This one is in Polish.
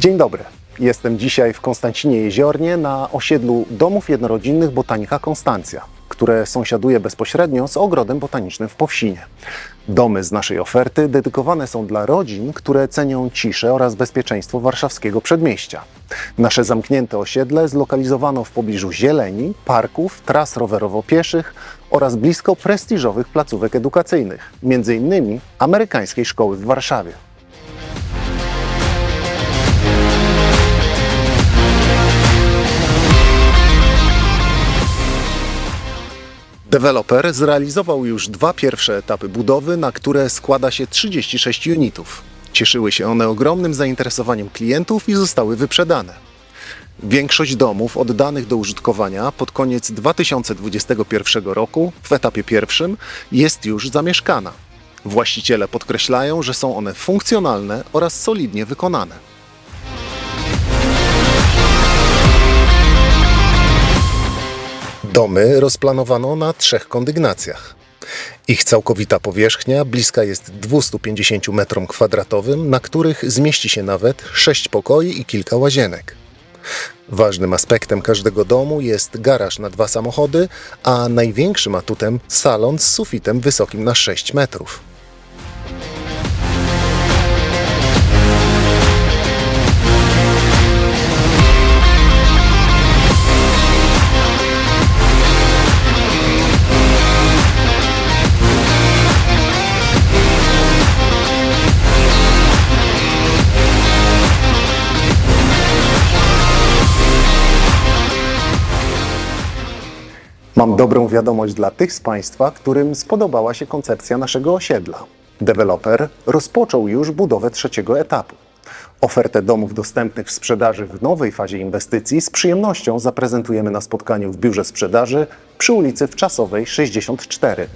Dzień dobry. Jestem dzisiaj w Konstancinie Jeziornie na osiedlu domów jednorodzinnych Botanika Konstancja, które sąsiaduje bezpośrednio z ogrodem botanicznym w Powsinie. Domy z naszej oferty dedykowane są dla rodzin, które cenią ciszę oraz bezpieczeństwo warszawskiego przedmieścia. Nasze zamknięte osiedle zlokalizowano w pobliżu zieleni, parków, tras rowerowo-pieszych oraz blisko prestiżowych placówek edukacyjnych, m.in. amerykańskiej szkoły w Warszawie. Deweloper zrealizował już dwa pierwsze etapy budowy, na które składa się 36 unitów. Cieszyły się one ogromnym zainteresowaniem klientów i zostały wyprzedane. Większość domów oddanych do użytkowania pod koniec 2021 roku w etapie pierwszym jest już zamieszkana. Właściciele podkreślają, że są one funkcjonalne oraz solidnie wykonane. Domy rozplanowano na trzech kondygnacjach. Ich całkowita powierzchnia bliska jest 250 m2, na których zmieści się nawet 6 pokoi i kilka łazienek. Ważnym aspektem każdego domu jest garaż na dwa samochody, a największym atutem salon z sufitem wysokim na 6 metrów. Mam dobrą wiadomość dla tych z Państwa, którym spodobała się koncepcja naszego osiedla. Deweloper rozpoczął już budowę trzeciego etapu. Ofertę domów dostępnych w sprzedaży w nowej fazie inwestycji z przyjemnością zaprezentujemy na spotkaniu w biurze sprzedaży przy ulicy Wczasowej 64.